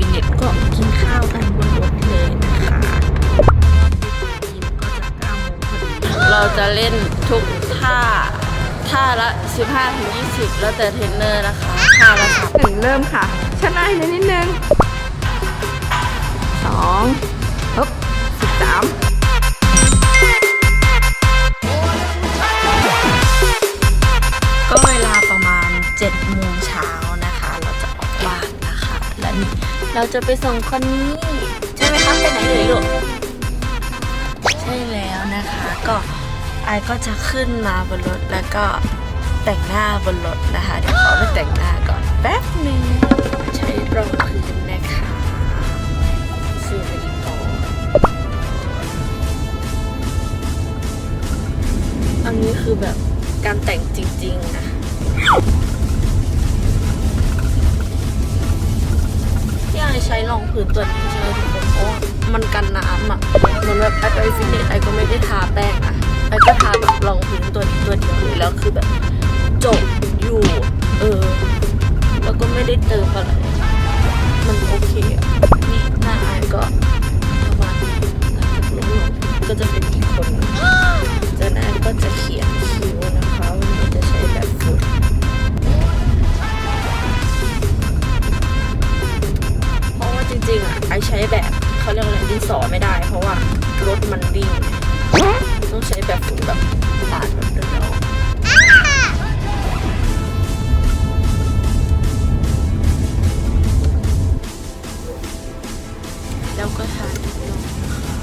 ฟิตเนสก็กินข้าวกันบนรถเลยนะคะกินก็จะ9โมงพอดีเราจะเล่นทุกท่าท่าละ 15ถึง20 แล้วแต่เทรนเนอร์นะคะท่าละหนึ่งเริ่มค่ะชนะให้นิดนึงสองฮึบสิบสาม เราจะไปส่งคนนี้ ใช่ไหมคะไปไหนเลยลูกใช่แล้วนะคะ ก็ไอก็จะขึ้นมาบนรถแล้วก็แต่งหน้าบนรถนะคะ เดี๋ยวขอไปแต่งหน้าก่อนแป๊บหนึ่งใช้รอง พื้นตัวนี้ตัวเดียแล้วคือแบบจบอยู่ เออ แล้วก็ไม่ได้เติมอะไร มันโอเคอะ นี่หน้าไอก็ประมาณนั้นก็จะเป็นอีกคนจากนั้นก็จะเขียนคิ้วนะคะวันนี้จะใช้แบบฟุตเพราะว่าจริงๆอะไอใช้แบบเขาเรียกอะไรดินสอไม่ได้ เพราะว่ารถมันวิ่งต้องใช้แบบฝึกแบบปาดแบบ แล้วก็ทานทุกดอกนะคะ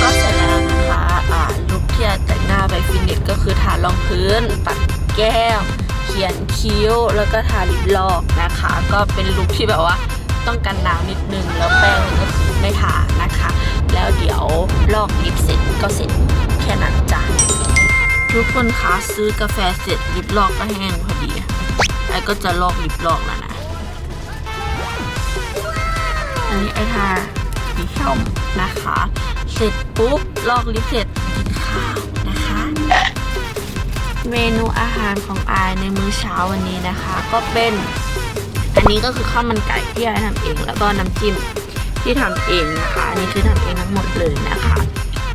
ก็เสร็จแล้วนะคะอ่าลุคที่แต่งหน้าใบฟินิทก็คือทารองพื้น ปัดแก้ม เขียนคิ้ว แล้วก็ทาลิปลอกนะคะ ก็เป็นลุคที่แบบว่า ต้องกันน้ำนิดนึง แล้วแป้งก็คือไม่ทานะคะ แล้วเดี๋ยวลอกลิปเสร็จก็เสร็จแค่นั้นจ้ะทุกคนคะซื้อกาแฟเสร็จลิปลอกก็แห้งพอดีไอ้ก็จะลอกลิปลอกแล้วนะอันนี้ไอทาสีส้มนะคะ เสร็จปุ๊บลอกลิปเสร็จกินข้าวนะคะ เมนูอาหารของอายในมื้อเช้าวันนี้นะคะ ก็เป็น อันนี้ก็คือข้าวมันไก่ที่อายทำเอง แล้วก็น้ำจิ้มที่ทำเองนะคะ อันนี้คือทำเองทั้งหมดเลยนะคะ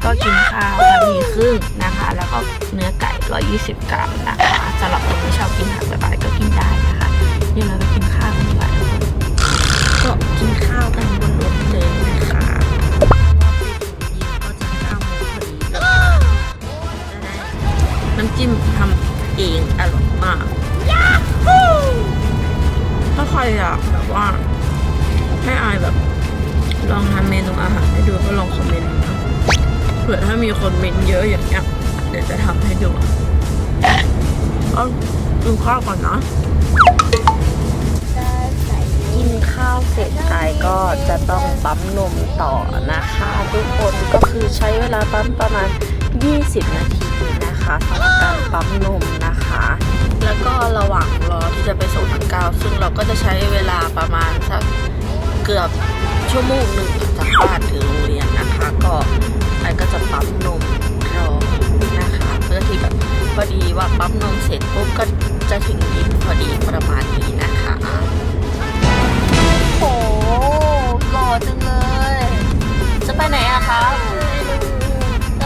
ก็กินข้าวทัพีครึ่งนะคะ แล้วก็เนื้อไก่ 120 กรัมนะคะสำหรับคนที่ชอบกินผักแบบๆก็กินได้นะคะเดี๋ยวเราไปกินข้าวกันดีกว่าทุกคนก็กินข้าวกันบนรถเลยนะคะก็จะเก้าโมงพอดีเลยจะได้น้ำจิ้มทำเองอร่อยมาก ถ้าใครอยากแบบว่าให้อายแบบ ลองทำเมนูอาหารให้ดูก็ลองคอมเมนต์นะเผื่อถ้ามีคนเมนเยอะอย่างเงี้ยเดี๋ยวจะทำให้ดูเอากินข้าวก่อนนะกินข้าวเสร็จอายก็จะต้องปั๊มนมต่อนะคะ ทุกคนก็คือใช้เวลาปั๊มประมาณ 20 นาที นะคะสำหรับการปั๊มนมนะคะ แล้วก็ระหว่างรอที่จะไปส่งทางกาวซึ่งเราก็จะใช้เวลาประมาณสักเกือบชั่วโมงหนึ่งจากบ้านถึงโรงเรียนนะคะ ก็ไอก็จะปั๊มนมรอนะคะ เพื่อที่แบบพอดีว่าปั๊มนมเสร็จปุ๊บก็จะถึงยิมพอดีประมาณนี้นะคะโหหล่อจังเลย จะไปไหนอะครับจะ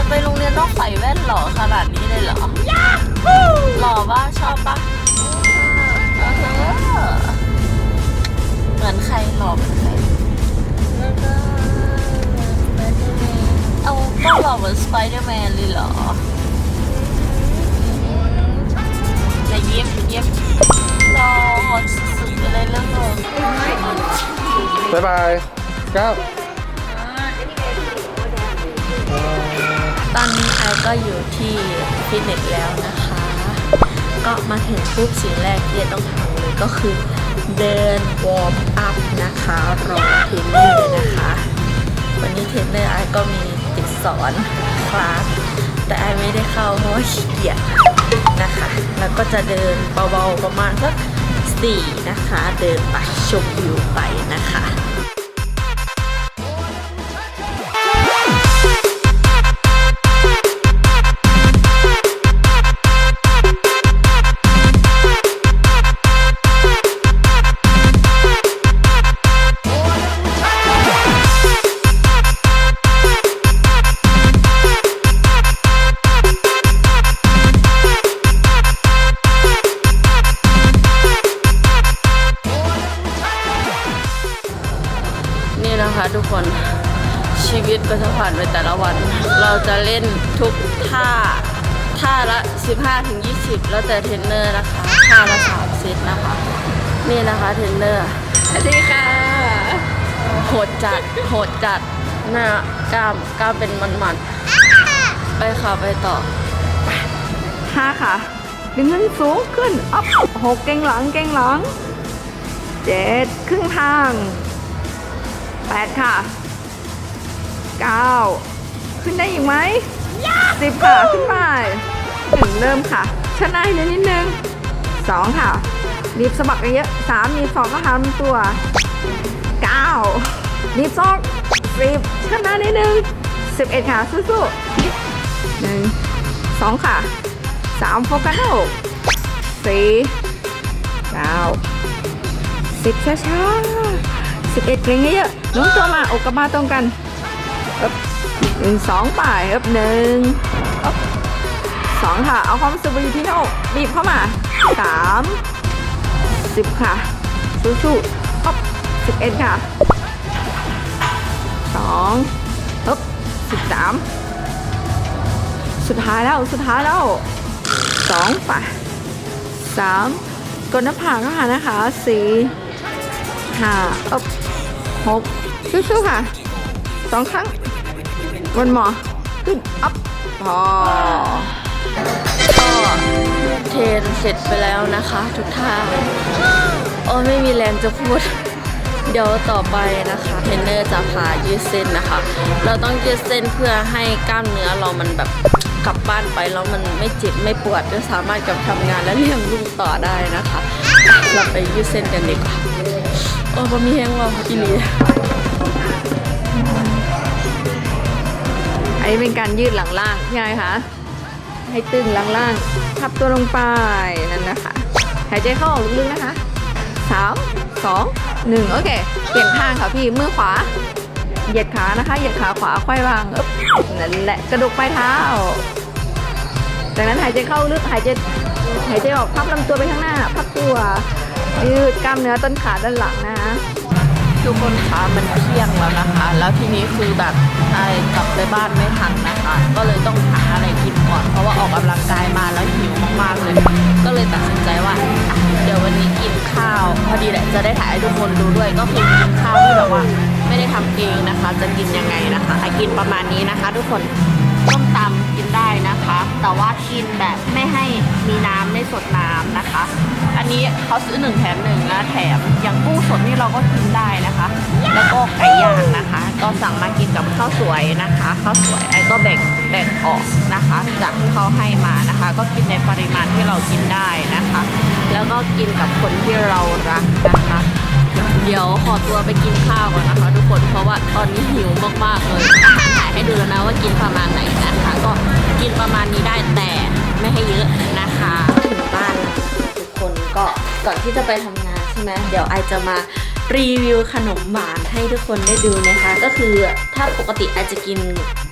ไปโรงเรียนต้องใส่แว่นหล่อขนาดนี้เลยเหรอ หล่อป่ะชอบป่ะอ่าฮะเหมือนใครหล่อเหมือนใครเอาก็หล่อเหมือนสไปเดอร์แมนเลยเหรอไหนยิ้มยิ้มหล่อสุดๆไปเลยเรื่องหล่อบ๊ายบายก้าว ตอนนี้ไอก็อยู่ที่ฟิตเนสแล้วนะคะ ก็มาถึงปุ๊บสิ่งแรกที่จะต้องทำเลยก็คือเดินวอร์มอัพนะคะรอเทรนเนอร์นะคะ วันนี้เทรนเนอร์ไอก็มีติดสอนคลาสแต่ไอไม่ได้เข้าเพราะว่าขี้เกียจนะคะ แล้วก็จะเดินเบาๆประมาณสัก4นะคะ เดินไปชมวิวไปนะคะ นี่นะคะทุกคนชีวิตก็จะผ่านไปแต่ละวัน เราจะเล่นทุกท่าท่าละ 15ถึง20 แล้วแต่เทรนเนอร์นะคะท่าละ3เซตนะคะ นี่นะคะเทรนเนอร์สวัสดีค่ะ โหดจัดโหดจัดหน้ากล้ามกล้ามเป็นมันๆ ไปค่ะไปต่อห้าค่ะ ดึงขึ้นสูงขึ้นอัพหกเก่งหลังเก่งหลังเจ็ดครึ่งทาง แปดค่ะเก้าขึ้นได้อีกไหมสิบค่ะขึ้นไปหนึ่งเริ่มค่ะชนะให้เยอะนิดนึงสองค่ะรีบสะบักกันเยอะสามรีบสองก็หามตัวเก้ารีบสองสิบชนะนิดนึงสิบเอ็ดค่ะสู้ๆหนึ่งสองค่ะสามโฟกัสหกสี่เก้าสิบช้าๆ สิบเอ็ดเกรงเยอะโน้มตัวมาอกกับมาตรงกันอึ๊บหนึ่งสองไปอึ๊บหนึ่งอึ๊บสองค่ะ เอาความรู้สึกไปอยู่ที่หน้าอกบีบเข้ามาสามสิบค่ะ สู้ๆอึ๊บสิบเอ็ดค่ะสองอึ๊บสิบสามสุดท้ายแล้วสุดท้ายแล้วสองป่ะสามกดหน้าผากเข้าหานะคะสี่ห้าอึ๊บ หกสู้ๆค่ะสองครั้งวนหมอขึ้นอัพพอก็เทนเสร็จไปแล้วนะคะ ทุกท่าโอ้ไม่มีแรงจะพูด เดี๋ยวต่อไปนะคะเทรนเนอร์จะพายืดเส้นนะคะ เราต้องยืดเส้นเพื่อให้กล้ามเนื้อเรามันแบบกลับบ้านไปแล้วมันไม่เจ็บไม่ปวดจะสามารถกลับทำงานและเลี้ยงลูกต่อได้นะคะ เราไปยืดเส้นกันดีกว่า โอ้บ่มีแห้งว่าอีหลีอันนี้เป็นการยืดหลังล่างพี่ไงคะให้ตึงหลังล่างทับตัวลงไปนั่นนะคะหายใจเข้าออกลึกๆนะคะสามสองหนึ่งโอเค เปลี่ยนข้างค่ะพี่มือขวา เหยียดขานะคะ เหยียดขาขวาค่อยวางอ๊บนั่นแหละกระดกปลายเท้า จากนั้นหายใจเข้าลึกหายใจหายใจออกพับลำตัวไปข้างหน้า พับตัว ยืดกล้ามเนื้อต้นขาด้านหลังนะคะทุกคนคะมันเที่ยงแล้วนะคะ แล้วทีนี้คือแบบไอ้กลับไปบ้านไม่ทันนะคะ ก็เลยต้องหาอะไรกินก่อน เพราะว่าออกกำลังกายมาแล้วหิวมากๆเลย ก็เลยตัดสินใจว่า เดี๋ยววันนี้กินข้าว พอดีแหละจะได้ถ่ายให้ทุกคนดูด้วย ก็คือกินข้าวที่แบบว่า ไม่ได้ทำเองนะคะ จะกินยังไงนะคะกินประมาณนี้นะคะ ทุกคนต้มตำกิ นะคะ แต่ว่ากินแบบไม่ให้มีน้ำไม่สดน้ำนะคะ อันนี้เขาซื้อหนึ่งแถมหนึ่งนะแถมอย่างกุ้งสดนี่เราก็กินได้นะคะ แล้วก็ไก่ย่างนะคะ ก็สั่งมากินกับข้าวสวยนะคะข้าวสวยไอ้ก็แบ่งแบ่งออกนะคะ จากที่เขาให้มานะคะ ก็กินในปริมาณที่เรากินได้นะคะ แล้วก็กินกับคนที่เรารักนะคะ เดี๋ยวขอตัวไปกินข้าวก่อนนะคะทุกคนเพราะว่าตอนนี้หิวมากๆเลยอาหารถ่ายให้ดูแล้วนะว่ากินประมาณไหนนะคะก็กินประมาณนี้ได้แต่ไม่ให้เยอะนะคะถึงบ้านทุกคนก็ก่อนที่จะไปทำงานใช่ไหมเดี๋ยวไอจะมารีวิวขนมหวานให้ทุกคนได้ดูนะคะ ก็คือถ้าปกติไอจะกิน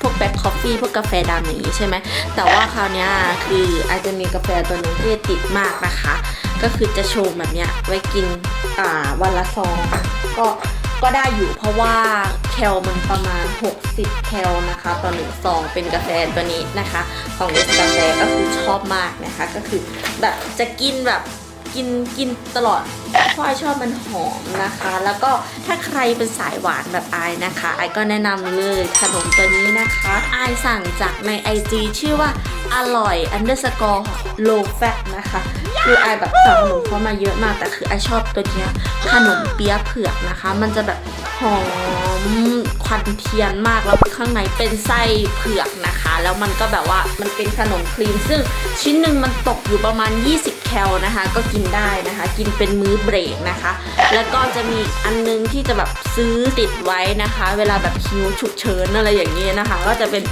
พวกแบล็คคอฟฟี่พวกกาแฟดำอย่างนี้ใช่ไหมแต่ว่าคราวนี้คือไอจะมีกาแฟตัวนึงที่ติดมากนะคะ ก็คือจะชงแบบเนี้ยไว้กินอ่าวันละซองก็ก็ได้อยู่เพราะว่าแคลมันประมาณ 60 แคลนะคะต่อหนึ่งซองเป็นกาแฟตัวนี้นะคะของเอสกาแฟก็คือชอบมากนะคะ ก็คือแบบจะกินแบบกินกินตลอด พราะไอชอบมันหอมนะคะ แล้วก็ถ้าใครเป็นสายหวานแบบไอนะคะไอก็แนะนำเลยขนมตัวนี้นะคะไอสั่งจากใน IG ชื่อว่าอร่อย underscore low fat นะคะคือไอแบบสั่งขนมเขามาเยอะมาก แต่คือไอชอบตัวเนี้ยขนมเปี๊ยะเผือกนะคะ มันจะแบบหอมควันเทียนมากแล้วข้างในเป็นไส้เผือกนะคะ แล้วมันก็แบบว่ามันเป็นขนมครีม ซึ่งชิ้นหนึ่งมันตกอยู่ประมาณ 20 แคลนะคะ ก็กินได้นะคะ กินเป็นมื้อเบรกนะคะ แล้วก็จะมีอันนึงที่จะแบบซื้อติดไว้นะคะ เวลาแบบคิวฉุกเฉินอะไรอย่างนี้นะคะ ก็จะเป็น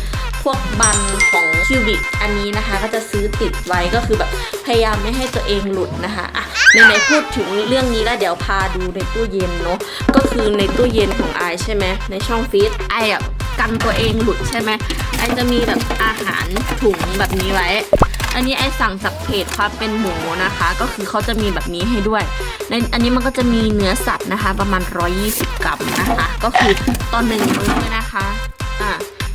พวกบันของคิวบิกอันนี้นะคะ ก็จะซื้อติดไว้ก็คือแบบพยายามไม่ให้ตัวเองหลุดนะคะอะในในๆพูดถึงเรื่องนี้แล้วเดี๋ยวพาดูในตู้เย็นเนาะก็คือในตู้เย็นของไอใช่ไหมในช่องฟรีซไออะกันตัวเองหลุดใช่ไหมไอจะมีแบบอาหารถุงแบบนี้ไว้ อันนี้ไอสั่งจากเพจความเป็นหมูนะคะ ก็คือเขาจะมีแบบนี้ให้ด้วยในอันนี้มันก็จะมีเนื้อสัตว์นะคะ ประมาณ 120 กรัมนะคะ ก็คือตอนหนึ่งมื้อนะคะอ่า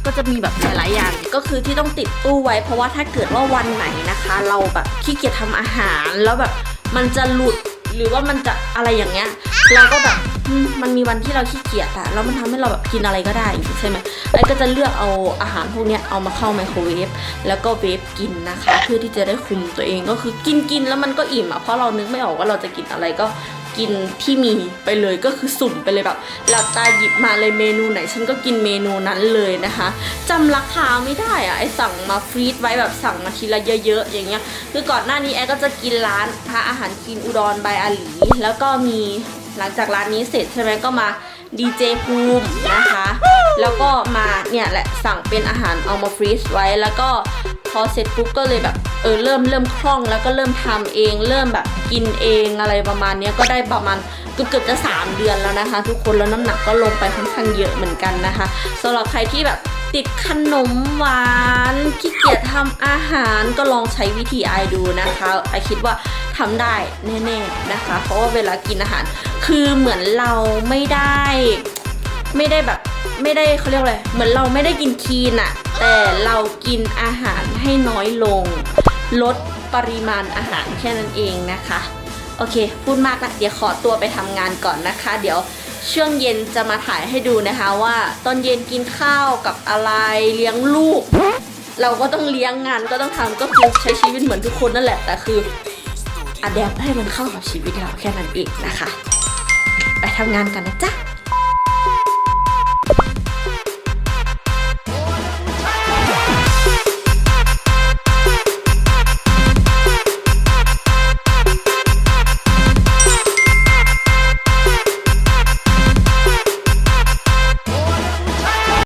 ก็จะมีแบบหลายๆอย่างก็คือที่ต้องติดตู้ไว้ เพราะว่าถ้าเกิดว่าวันไหนนะคะ เราแบบขี้เกียจทำอาหาร แล้วแบบมันจะหลุดหรือว่ามันจะอะไรอย่างเงี้ยเราก็แบบมันมีวันที่เราขี้เกียจอะแล้วมันทำให้เราแบบกินอะไรก็ได้ใช่ไหม ไอ้ก็จะเลือกเอาอาหารพวกนี้เอามาเข้าไมโครเวฟแล้วก็เวฟกินนะคะ เพื่อที่จะได้คุมตัวเองก็คือกินกินแล้วมันก็อิ่มอะเพราะเรานึกไม่ออกว่าเราจะกินอะไรก็กินที่มีไปเลยก็คือสุ่มไปเลยแบบหลับตาหยิบมาเลยเมนูไหน ฉันก็กินเมนูนั้นเลยนะคะจำราคาไม่ได้อะไอสั่งมาฟรีซไว้แบบสั่งมาทีละเยอะๆอย่างเงี้ยคือก่อนหน้านี้แอก็จะกินร้านพระอาหารกินอุดรบายอาหลี แล้วก็มีหลังจากร้านนี้เสร็จใช่ไหมก็มา ดีเจภูมินะคะ แล้วก็มาเนี่ยแหละสั่งเป็นอาหารเอามาฟรีซไว้ แล้วก็พอเสร็จปุ๊บก็เลยแบบเออเริ่มเริ่มคล่องแล้วก็เริ่มทำเอง เริ่มแบบกินเองอะไรประมาณนี้ก็ได้ประมาณเกือบจะ 3 เดือนแล้วนะคะ ทุกคนแล้วน้ำหนักก็ลงไปค่อนข้างเยอะเหมือนกันนะคะสำหรับใครที่แบบ ติดขนมหวานขี้เกียจทำอาหารก็ลองใช้วิธีไอดูนะคะไอคิดว่าทำได้แน่ๆนะคะ เพราะว่าเวลากินอาหาร คือเหมือนเราไม่ได้ ไม่ได้แบบไม่ได้เขาเรียกว่าอะไรเหมือนเราไม่ได้กินคีนอะแต่เรากินอาหารให้น้อยลง ลดปริมาณอาหารแค่นั้นเองนะคะ โอเค พูดมากละเดี๋ยวขอตัวไปทำงานก่อนนะคะ เดี๋ยว ช่วงเย็นจะมาถ่ายให้ดูนะคะว่า ตอนเย็นกินข้าวกับอะไรเลี้ยงลูก เราก็ต้องเลี้ยงงานก็ต้องทำก็คือใช้ชีวิตเหมือนทุกคนนั่นแหละ แต่คืออัดแอปให้มันเข้ากับชีวิตเราแค่นั้นเองนะคะ ไปทำงานกันนะจ๊ะ